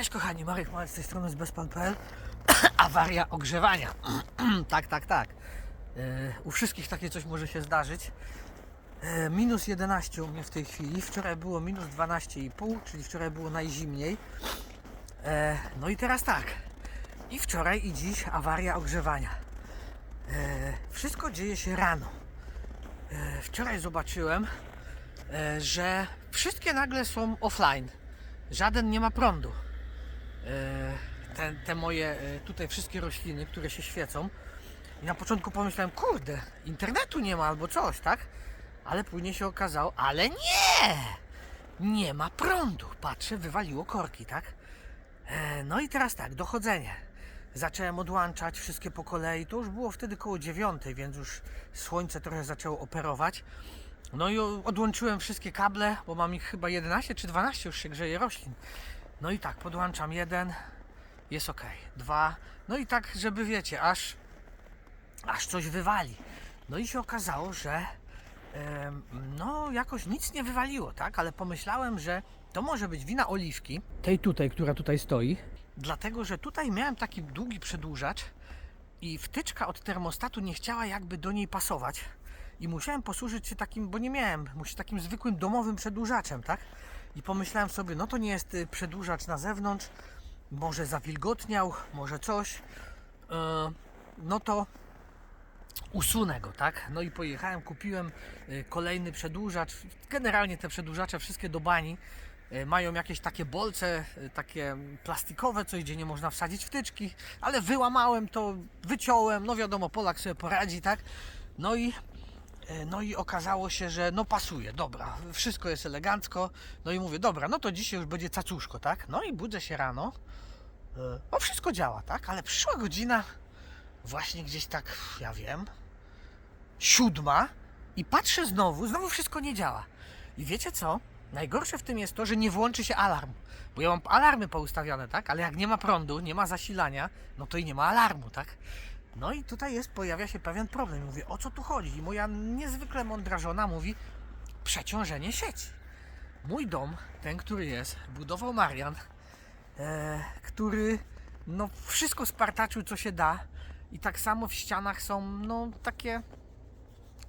Cześć kochani, Marek Małek z tej strony z bezpan.pl Awaria ogrzewania. tak, tak, tak. E, u wszystkich takie coś może się zdarzyć. E, minus 11 u mnie w tej chwili. Wczoraj było minus 12,5, czyli wczoraj było najzimniej. E, no i teraz tak. I wczoraj i dziś awaria ogrzewania. Wszystko dzieje się rano. Wczoraj zobaczyłem, że wszystkie nagle są offline. Żaden nie ma prądu. E, Te, te moje e, tutaj wszystkie rośliny, które się świecą. I na początku pomyślałem, kurde, internetu nie ma albo coś, tak? Ale później się okazało, ale nie! Nie ma prądu. Patrzę, wywaliło korki, tak? E, No i teraz tak, dochodzenie. Zacząłem odłączać wszystkie po kolei. To już było wtedy koło dziewiątej, więc już słońce trochę zaczęło operować. No i odłączyłem wszystkie kable, bo mam ich chyba 11 czy 12 już się grzeje roślin. No i tak, podłączam jeden, jest ok. Dwa, no i tak, żeby wiecie, aż, aż coś wywali. No i się okazało, że no jakoś nic nie wywaliło, tak? Ale pomyślałem, że to może być wina oliwki. Tej tutaj, która tutaj stoi. Dlatego, że tutaj miałem taki długi przedłużacz i wtyczka od termostatu nie chciała jakby do niej pasować. I musiałem posłużyć się takim, bo nie miałem, musi takim zwykłym domowym przedłużaczem, tak? I pomyślałem sobie, no to nie jest y, przedłużacz na zewnątrz, może zawilgotniał, może coś. Yy, no to usunę go, tak? No i pojechałem, kupiłem y, kolejny przedłużacz. Generalnie te przedłużacze wszystkie do bani y, mają jakieś takie bolce, takie plastikowe, coś gdzie nie można wsadzić wtyczki, ale wyłamałem to, wyciąłem, no wiadomo, Polak sobie poradzi, tak? No i E, no i okazało się, że no pasuje, dobra, wszystko jest elegancko. No i mówię, dobra, no to dzisiaj już będzie cacuszko, tak? No i budzę się rano. e, No wszystko działa, tak? Ale przyszła godzina, właśnie gdzieś tak, ja wiem, siódma i patrzę znowu, znowu wszystko nie działa. I wiecie co? Najgorsze w tym jest to, że nie włączy się alarm. Bo ja mam alarmy poustawione, tak? Ale jak nie ma prądu, nie ma zasilania, no to i nie ma alarmu, tak? No i tutaj jest, pojawia się pewien problem. Mówię, o co tu chodzi? I moja niezwykle mądra żona mówi, przeciążenie sieci. Mój dom, ten, który jest, budował Marian, e, który no wszystko spartaczył, co się da. I tak samo w ścianach są, no takie,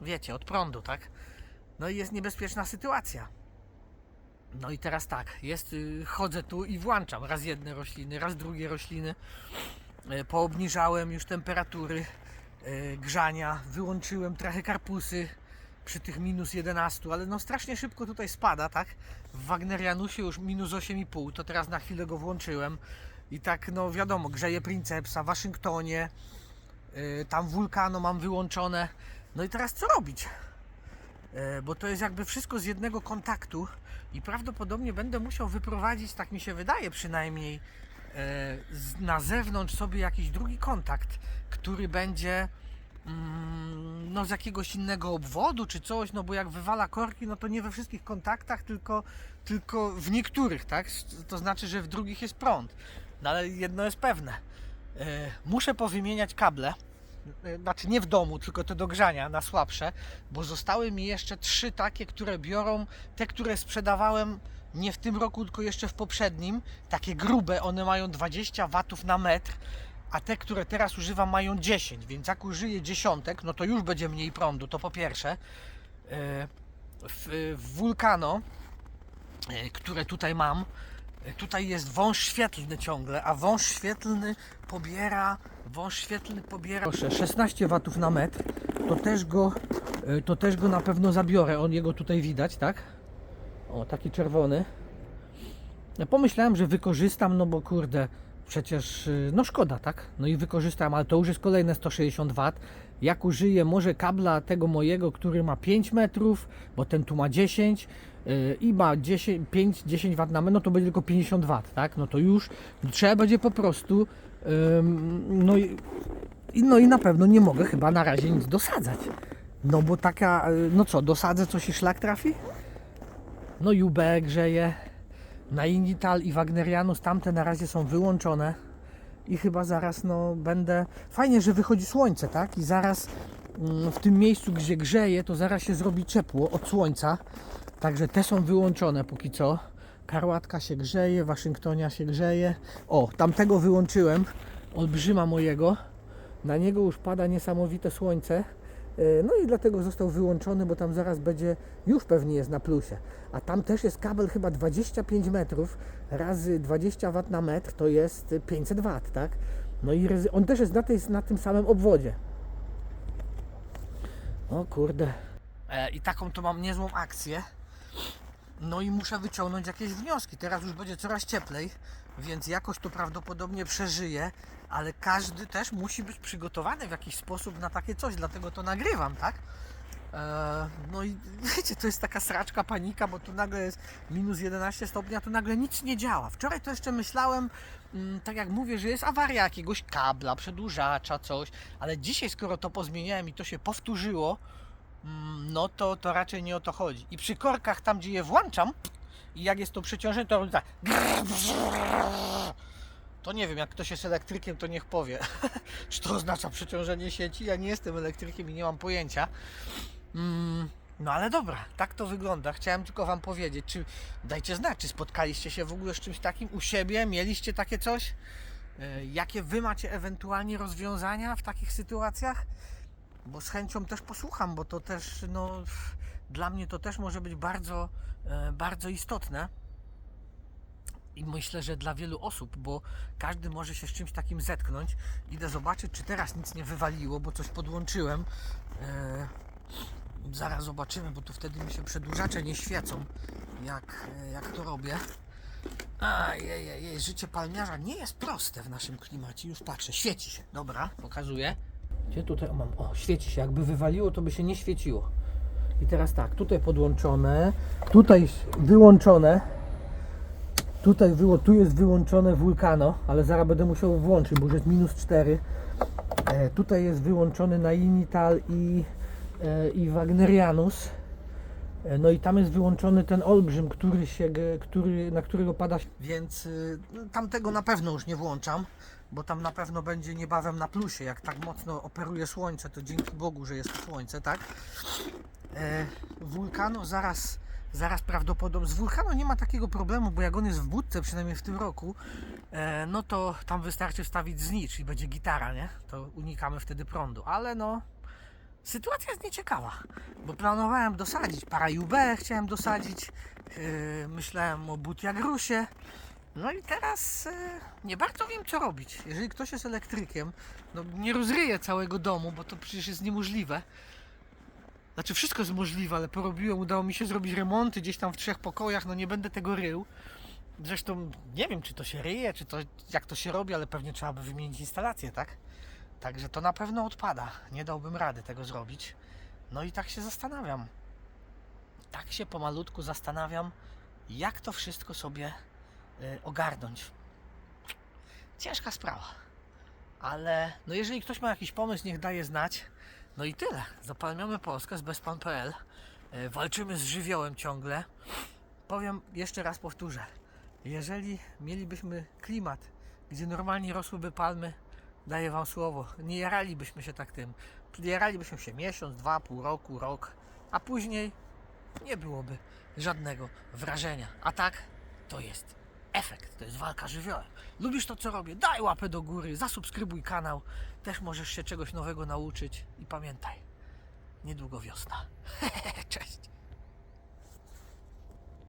wiecie, od prądu, tak? No i jest niebezpieczna sytuacja. No i teraz tak, jest, y, chodzę tu i włączam raz jedne rośliny, raz drugie rośliny. E, Poobniżałem już temperatury e, grzania, wyłączyłem trochę karpusy przy tych minus 11, ale no strasznie szybko tutaj spada, tak? W Wagnerianusie już minus 8,5, to teraz na chwilę go włączyłem i tak, no wiadomo, grzeje Princepsa, Waszyngtonie, e, tam wulkano mam wyłączone. No i teraz co robić? Bo to jest jakby wszystko z jednego kontaktu i prawdopodobnie będę musiał wyprowadzić, tak mi się wydaje przynajmniej, na zewnątrz sobie jakiś drugi kontakt, który będzie mm, no z jakiegoś innego obwodu czy coś, no bo jak wywala korki, no to nie we wszystkich kontaktach, tylko, tylko w niektórych, tak? To znaczy, że w drugich jest prąd. No ale jedno jest pewne. E, muszę powymieniać kable. E, Znaczy nie w domu, tylko te do grzania na słabsze, bo zostały mi jeszcze trzy takie, które biorą te, które sprzedawałem nie w tym roku, tylko jeszcze w poprzednim. Takie grube, one mają 20 watów na metr, a te, które teraz używam, mają 10, więc jak użyję dziesiątek, no to już będzie mniej prądu, to po pierwsze. E, W, w Vulcano, e, które tutaj mam, e, tutaj jest wąż świetlny ciągle, a wąż świetlny pobiera, wąż świetlny pobiera Proszę, 16 watów na metr, to też go, to też go na pewno zabiorę, on jego tutaj widać, tak? O, taki czerwony. Pomyślałem, że wykorzystam, no bo kurde, przecież y, no szkoda, tak? No i wykorzystam, ale to już jest kolejne 160 W. Jak użyję może kabla tego mojego, który ma 5 metrów, bo ten tu ma 10 yy, i ma 10, 5, 10 W na metr, no to będzie tylko 50 W, tak? No to już trzeba będzie po prostu ym, no i i- no i na pewno nie mogę chyba na razie nic dosadzać. No bo taka, y, no co, dosadzę coś i szlak trafi? No UB grzeje. Na Inital i Wagnerianus tamte na razie są wyłączone. I chyba zaraz no będę. Fajnie, że wychodzi słońce, tak? I zaraz mm, w tym miejscu, gdzie grzeje, to zaraz się zrobi ciepło od słońca. Także te są wyłączone póki co. Karłatka się grzeje, Waszyngtonia się grzeje. O, tamtego wyłączyłem, olbrzyma mojego. Na niego już pada niesamowite słońce. E, No i dlatego został wyłączony, bo tam zaraz będzie, już pewnie jest na plusie. A tam też jest kabel chyba 25 metrów razy 20 W na metr, to jest 500 W, tak? No i on też jest na, tej, na tym samym obwodzie. O kurde. E, I taką to mam niezłą akcję. No i muszę wyciągnąć jakieś wnioski. Teraz już będzie coraz cieplej, więc jakoś to prawdopodobnie przeżyje, ale każdy też musi być przygotowany w jakiś sposób na takie coś, dlatego to nagrywam, tak? E, No i wiecie, to jest taka sraczka, panika, bo tu nagle jest minus 11 stopni, a tu nagle nic nie działa. Wczoraj to jeszcze myślałem, mm, tak jak mówię, że jest awaria jakiegoś kabla, przedłużacza, coś, ale dzisiaj, skoro to pozmieniałem i to się powtórzyło, mm, no to, to raczej nie o to chodzi. I przy korkach, tam gdzie je włączam, i jak jest to przeciążenie, to robi tak. To nie wiem, jak ktoś jest elektrykiem, to niech powie, czy to oznacza przeciążenie sieci. Ja nie jestem elektrykiem i nie mam pojęcia. Mm, no ale dobra, tak to wygląda. Chciałem tylko Wam powiedzieć, czy dajcie znać, czy spotkaliście się w ogóle z czymś takim u siebie, mieliście takie coś? E, Jakie Wy macie ewentualnie rozwiązania w takich sytuacjach? Bo z chęcią też posłucham, bo to też, no, dla mnie to też może być bardzo, e, bardzo istotne. I myślę, że dla wielu osób, bo każdy może się z czymś takim zetknąć. Idę zobaczyć, czy teraz nic nie wywaliło, bo coś podłączyłem. E, zaraz zobaczymy, bo tu wtedy mi się przedłużacze nie świecą, jak, jak to robię. Ajejej, życie palmiarza nie jest proste w naszym klimacie. Już patrzę, świeci się. Dobra, pokazuję. Gdzie tutaj o, mam? O, świeci się. Jakby wywaliło, to by się nie świeciło. I teraz tak, tutaj podłączone, tutaj wyłączone. Tutaj wyło, tu jest wyłączone wulkano, ale zaraz będę musiał włączyć, bo już jest minus 4. E, tutaj jest wyłączony na Inital i, e, i Wagnerianus. E, No i tam jest wyłączony ten olbrzym, który się, który, na którego pada. Więc y, no, tamtego na pewno już nie włączam, bo tam na pewno będzie niebawem na plusie. Jak tak mocno operuje słońce, to dzięki Bogu, że jest słońce, tak? E, wulkano zaraz, zaraz prawdopodobnie. Z wulkano nie ma takiego problemu, bo jak on jest w budce, przynajmniej w tym roku, e, no to tam wystarczy wstawić znicz i będzie gitara, nie? To unikamy wtedy prądu. Ale no, sytuacja jest nieciekawa, bo planowałem dosadzić parajubę, chciałem dosadzić, yy, myślałem o butiagrusie, no i teraz yy, nie bardzo wiem co robić. Jeżeli ktoś jest elektrykiem, no nie rozryje całego domu, bo to przecież jest niemożliwe. Znaczy wszystko jest możliwe, ale porobiłem, udało mi się zrobić remonty gdzieś tam w trzech pokojach, no nie będę tego rył. Zresztą nie wiem czy to się ryje, czy to jak to się robi, ale pewnie trzeba by wymienić instalację, tak? Także to na pewno odpada. Nie dałbym rady tego zrobić. No i tak się zastanawiam. Tak się pomalutku zastanawiam, jak to wszystko sobie y, ogarnąć. Ciężka sprawa. Ale no jeżeli ktoś ma jakiś pomysł, niech daje znać. No i tyle. Zapalniamy Polskę z bezpan.pl. Y, Walczymy z żywiołem ciągle. Powiem, jeszcze raz powtórzę. Jeżeli mielibyśmy klimat, gdzie normalnie rosłyby palmy, Daję wam słowo, nie jaralibyśmy się tak tym. Jaralibyśmy się miesiąc, dwa, pół roku, rok, a później nie byłoby żadnego wrażenia. A tak to jest efekt, to jest walka żywiołem. Lubisz to, co robię? Daj łapę do góry, zasubskrybuj kanał, też możesz się czegoś nowego nauczyć i pamiętaj, niedługo wiosna. Cześć!